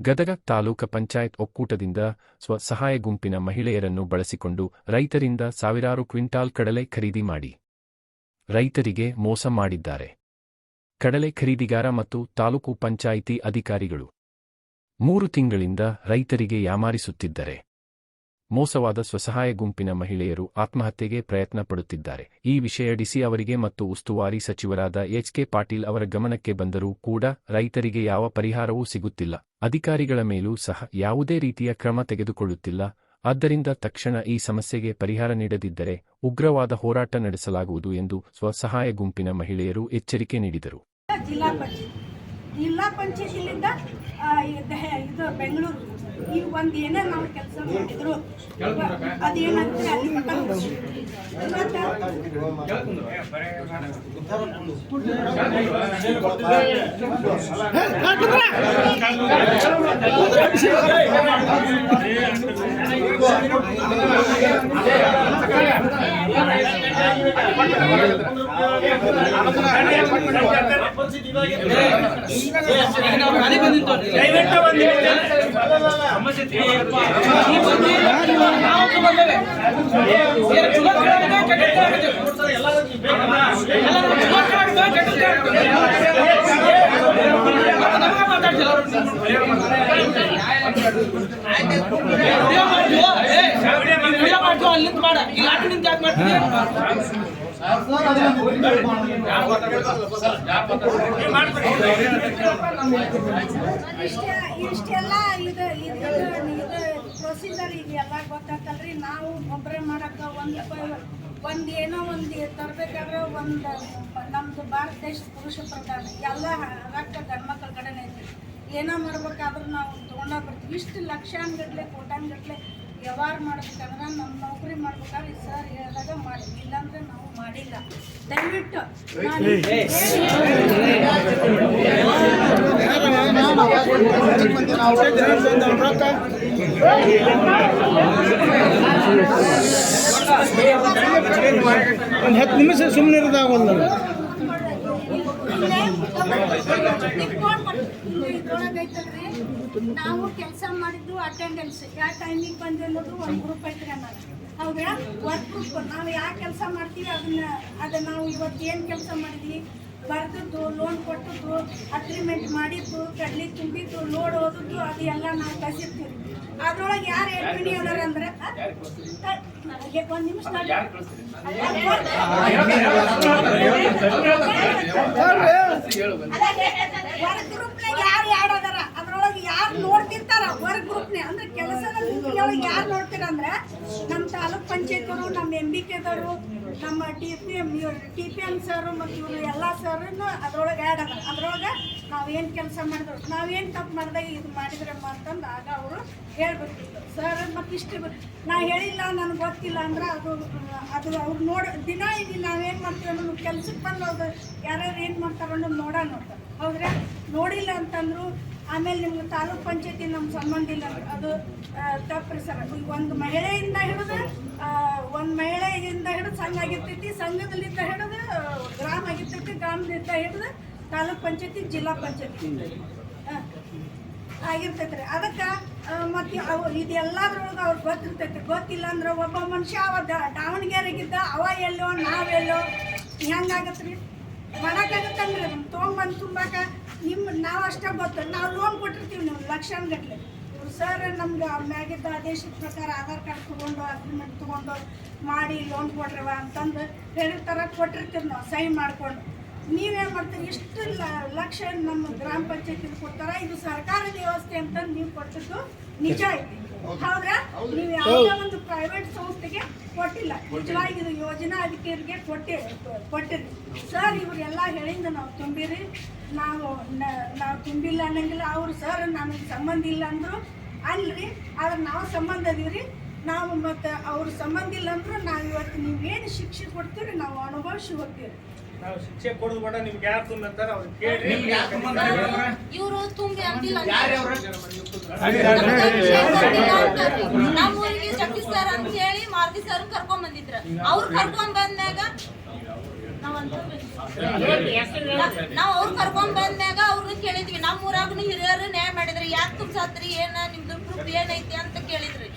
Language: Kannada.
ಗದಗ ತಾಲೂಕ ಪಂಚಾಯತ್ ಒಕ್ಕೂಟದಿಂದ ಸ್ವಸಹಾಯ ಗುಂಪಿನ ಮಹಿಳೆಯರನ್ನು ಬಳಸಿಕೊಂಡು ರೈತರಿಂದ ಸಾವಿರಾರು ಕ್ವಿಂಟಾಲ್ ಕಡಲೆ ಖರೀದಿ ಮಾಡಿ. ರೈತರಿಗೆ ಮೋಸ ಮಾಡಿದ್ದಾರೆ. ಕಡಲೆ ಖರೀದಿಗಾರ ಮತ್ತು ತಾಲೂಕು ಪಂಚಾಯಿತಿ ಅಧಿಕಾರಿಗಳು. ಮೂರು ತಿಂಗಳಿಂದ ರೈತರಿಗೆ ಯಾಮಾರಿಸುತ್ತಿದ್ದರೆ. ಮೋಸವಾದ ಸ್ವಸಹಾಯ ಗುಂಪಿನ ಮಹಿಳೆಯರು ಆತ್ಮಹತ್ಯೆಗೆ ಪ್ರಯತ್ನ ಪಡುತ್ತಿದ್ದಾರೆ. ಈ ವಿಷಯ ಡಿಸಿ ಅವರಿಗೆ ಮತ್ತು ಉಸ್ತುವಾರಿ ಸಚಿವರಾದ ಎಚ್ ಕೆ ಪಾಟೀಲ್ ಅವರ ಗಮನಕ್ಕೆ ಬಂದರೂ ಕೂಡ ರೈತರಿಗೆ ಯಾವ ಪರಿಹಾರವೂ ಸಿಗುತ್ತಿಲ್ಲ. ಅಧಿಕಾರಿಗಳ ಮೇಲೂ ಸಹ ಯಾವುದೇ ರೀತಿಯ ಕ್ರಮ ತೆಗೆದುಕೊಳ್ಳುತ್ತಿಲ್ಲ. ಆದ್ದರಿಂದ ತಕ್ಷಣ ಈ ಸಮಸ್ಯೆಗೆ ಪರಿಹಾರ ನೀಡದಿದ್ದರೆ ಉಗ್ರವಾದ ಹೋರಾಟ ನಡೆಸಲಾಗುವುದು ಎಂದು ಸ್ವಸಹಾಯ ಗುಂಪಿನ ಮಹಿಳೆಯರು ಎಚ್ಚರಿಕೆ ನೀಡಿದರು. ಜಿಲ್ಲಾ ಬೆಂಗಳೂರು. ಈ ಒಂದು ಏನೇ ನಾವು ಕೆಲಸ ಮಾಡಿದ್ರು ಅದೇನಂದ್ರೆ ಅಲ್ಲಿ ಮಟ್ಟ ಮುಗ್ಸಿ. ಇವತ್ತು ಅಲ್ಲಿಂದ ಮಾಡ ಈ ಆಟ ನಿಂತ ಯಾಕೆ ಮಾಡ್ತೀನಿ ಇಷ್ಟೇ ಇಷ್ಟೆಲ್ಲ ಇದು ಇದು ಇದು ಪ್ರೊಸೀಜರ್ ಇದೆಲ್ಲ ಗೊತ್ತಾಗ್ತಲ್ರಿ ನಾವು ಒಬ್ಬರೇ ಮಾಡಕ್ಕೆ ಒಂದು ಒಂದು ಏನೋ ಒಂದು ತರಬೇಕಾದ್ರೆ ಒಂದು ನಮ್ಮದು ಭಾರತ ದೇಶದ ಪುರುಷ ಪ್ರಧಾನ, ಎಲ್ಲ ಐತಿ ಏನೋ ಮಾಡ್ಬೇಕಾದ್ರೂ ನಾವು ತೊಗೊಂಡಾಗ ಬರ್ತೀವಿ ಇಷ್ಟು ಲಕ್ಷಾನ್ಗಟ್ಲೆ ಕೋಟಾನುಗಟ್ಲೆ ವ್ಯವಹಾರ ಮಾಡ್ಬೇಕಂದ್ರೆ ನಮ್ಮ ನೌಕರಿ ಮಾಡ್ಬೇಕಾದ್ರೆ ಸರ್ ಹೇಳಿದಾಗ ಮಾಡಿದ್ವಿ ಇಲ್ಲಾಂದ್ರೆ ನಾವು ಮಾಡಿಲ್ಲ ದಯವಿಟ್ಟು ಒಂದು ಹತ್ತು ನಿಮಿಷ ಸುಮ್ಮನೆ ಇರೋದಾಗಲ್ಲ ನಾವು ಕೆಲಸ ಮಾಡಿದ್ದು ಅಟೆಂಡೆನ್ಸ್ ಯಾವ ಟೈಮಿಗೆ ಅನ್ನೋದು ಒಂದು ಗ್ರೂಪ್ ಐತ್ರಿ ಅನ್ನೋದು ಹೌದಾ ವರ್ಕ್ ಗ್ರೂಪ್ ನಾವು ಯಾವ ಕೆಲಸ ಮಾಡ್ತೀವಿ ಅದನ್ನ, ಅದು ನಾವು ಇವತ್ತು ಏನು ಕೆಲಸ ಮಾಡಿದ್ವಿ? ಬರೆದದ್ದು ಲೋನ್ ಕೊಟ್ಟದ್ದು ಅಗ್ರಿಮೆಂಟ್ ಮಾಡಿದ್ದು, ಕಡ್ಲಿ ತುಂಬಿದ್ದು ಲೋಡ್ ಓದಿದ್ದು, ಅದು ಎಲ್ಲ ನಾವು ಕಸಿರ್ತೀವಿ ಅದ್ರೊಳಗೆ ಯಾರು ಎಡ್ಮಿನಿ ಅದಾರ ಅಂದ್ರೆ ನನಗೆ ಒಂದು ನಿಮಿಷ. ವರ್ಕ್ ಗ್ರೂಪ್ನಾಗ ಯಾರು ಯಾರು ಅದಾರ ಅದ್ರೊಳಗೆ ಯಾರು ನೋಡ್ತಿರ್ತಾರ ವರ್ಕ್ ಗ್ರೂಪ್ನೇ ಅಂದ್ರೆ ಕೆಲಸದ ಯಾರು ನೋಡ್ತೀರ ಅಂದ್ರೆ ನಮ್ಮ ತಾಲೂಕ್ ಪಂಚಾಯತ್ ನಮ್ಮ ಎಂ ಬಿ ಕೆದವರು ನಮ್ಮ T P M T P M sir ಮತ್ತು ಇವರು ಎಲ್ಲ ಸರ್ನು ಅದ್ರೊಳಗೆ ಆ್ಯಡ್ ಅದ ಅದ್ರೊಳಗೆ ನಾವೇನು ಕೆಲಸ ಮಾಡಿದ್ರು ನಾವೇನು ತಪ್ಪು ಮಾಡಿದಾಗ ಇದು ಮಾಡಿದ್ರಮ್ಮ ಅಂತಂದು ಆಗ ಅವರು ಹೇಳ್ಬೇಕಿತ್ತು ಸರ್ ಮತ್ತು ಇಷ್ಟು ನಾ ಹೇಳಿಲ್ಲ, ನನಗೆ ಗೊತ್ತಿಲ್ಲ ಅಂದ್ರೆ ಅದು ಅದು ಅವ್ರು ನೋಡ, ದಿನ ಇಲ್ಲಿ ನಾವೇನು ಮಾಡ್ತೀವಿ ಅನ್ನೋದು ಕೆಲ್ಸಕ್ಕೆ ಬಂದು ಯಾರ್ಯಾರು ಏನು ಮಾಡ್ತಾರೆ ಅನ್ನೋದು ನೋಡ ನೋಡ್ತಾರೆ. ಹೌದ್ರೆ? ನೋಡಿಲ್ಲ ಅಂತಂದ್ರು ಆಮೇಲೆ ನಿಮ್ಗೆ ತಾಲೂಕ್ ಪಂಚಾಯತಿ ನಮ್ಮ ಸಂಬಂಧ ಇಲ್ಲ ಅಂದ್ರೆ. ಅದು ತಪ್ಪು ಸರ್ ಈಗ ಒಂದು ಮಹಿಳೆಯಿಂದ ಹಿಡಿದು ಒಂದು ಸಂಘ ಆಗಿರ್ತೈತಿ ಸಂಘದಲ್ಲಿಂದ ಹಿಡಿದು ಗ್ರಾಮ ಆಗಿರ್ತೈತಿ ಗ್ರಾಮದಿಂದ ಹಿಡಿದು ತಾಲೂಕ್ ಪಂಚಾಯತಿ ಜಿಲ್ಲಾ ಪಂಚಾಯತಿ. ಆಗಿರ್ತೈತ್ರಿ ಅದಕ್ಕೆ ಮತ್ತೆ ಅವು ಇದೆಲ್ಲದ್ರೊಳಗೆ ಅವ್ರಿಗೆ ಗೊತ್ತಿರ್ತೈತಿ. ಗೊತ್ತಿಲ್ಲ ಅಂದ್ರೆ ಒಬ್ಬ ಮನುಷ್ಯ ಅವ ದಾವಣಗೆರೆಗಿದ್ದ ಅವ ಎಲ್ಲೋ ನಾವೆಲ್ಲೋ ಹೆಂಗಾಗತ್ರಿ ಮಾಡಕ್ಕಾಗತ್ತಂದ್ರೆ ಅದನ್ನ. ತೊಗೊಂಬಂದು ತುಂಬಾಕ ನಿಮ್ಮ ನಾವು ಅಷ್ಟೇ ಗೊತ್ತು. ನಾವು ಲೋನ್ ಕೊಟ್ಟಿರ್ತೀವಿ ನೀವು ಲಕ್ಷಾನ್ಗಟ್ಲೆ ಇವ್ರು ಸರ್ ನಮ್ಗೆ ಮ್ಯಾಗಿದ್ದ ಆದೇಶದ ಪ್ರಕಾರ ಆಧಾರ್ ಕಾರ್ಡ್ ತೊಗೊಂಡು ಅಗ್ರಿಮೆಂಟ್ ತೊಗೊಂಡು ಮಾಡಿ ಲೋನ್ ಕೊಡ್ರವ ಅಂತಂದು ಹೇಳಿರ್ತಾರೆ ಕೊಟ್ಟಿರ್ತೀವಿ ನಾವು ಸೈನ್ ಮಾಡಿಕೊಂಡು. ನೀವೇನು ಮಾಡ್ತೀರಿ? ಇಷ್ಟು ಲ- ಲಕ್ಷ ನಮ್ಮ ಗ್ರಾಮ ಪಂಚಾಯತಿಗೆ ಕೊಡ್ತಾರ? ಇದು ಸರ್ಕಾರದ ವ್ಯವಸ್ಥೆ ಅಂತಂದು ನೀವು ಕೊಟ್ಟಿದ್ದು ನಿಜ ಐತಿ ಹೌದಾ ನೀವು ಯಾವುದೇ ಒಂದು ಪ್ರೈವೇಟ್ ಸಂಸ್ಥೆಗೆ ಕೊಟ್ಟಿಲ್ಲ. ನಿಜವಾಗಿ ಇದು ಯೋಜನಾ ಅಧಿಕಾರಿಗೆ ಕೊಟ್ಟಿ ಕೊಟ್ಟಿರಿ ಸರ್ ಇವರೆಲ್ಲ ಹೇಳಿಂದ ನಾವು ತುಂಬಿರಿ. ನಾವು ನಾವು ತುಂಬಿಲ್ಲ ಅನ್ನಂಗಿಲ್ಲ. ಅವರು ಸರ್ ನಮಗೆ ಸಂಬಂಧ ಇಲ್ಲ ಅಂದ್ರು ಅಲ್ರಿ ಆದ್ರೆ ನಾವು ಸಂಬಂಧ ಅದೀವ್ರಿ ನಾವು ಮತ್ತು ಅವ್ರ ಸಂಬಂಧ ಇಲ್ಲ ಅಂದ್ರೆ ನಾವು ಇವತ್ತು ನೀವೇನು ಶಿಕ್ಷೆ ಕೊಡ್ತೀವ್ರಿ ನಾವು ಅನುಭವಿಸಿ ಹೋಗ್ತೀವಿ ನಾವು ಶಿಕ್ಷೆ ಕೊಡೋದು ಬೇಡ ನಿಮ್ಗೆ ಯಾರು ತುಂಬ್ತಾರೆ ಅವ್ರು ಕೇಳಿ ಇವರು ತುಂಬಿ ಯಾರ್ಯಾರು? ನಮ್ಮ ಊರಿಗೆ ಜಗದೀಶ್ ಸರ್ ಅಂತ ಹೇಳಿ ಮಾರುತಿ ಸರ್ ಕರ್ಕೊಂಡ್ ಬಂದಿದ್ರ ಅವ್ರು ಕರ್ಕೊಂಡ್ ಬಂದಾಗ ನಾವ್ ಅವ್ರು ಕರ್ಕೊಂಡ್ ಬಂದಾಗ ಅವ್ರನ್ನ ಕೇಳಿದ್ವಿ. ನಮ್ಮ ಊರಾಗ್ನು ಹಿರಿಯರು ನ್ಯಾಯ ಮಾಡಿದ್ರಿ. ಯಾಕೆ ತುಂಬ್ಸಾತ್ರಿ ಏನ? ನಿಮ್ದು ಏನೈತಿ ಅಂತ ಕೇಳಿದ್ರಿ.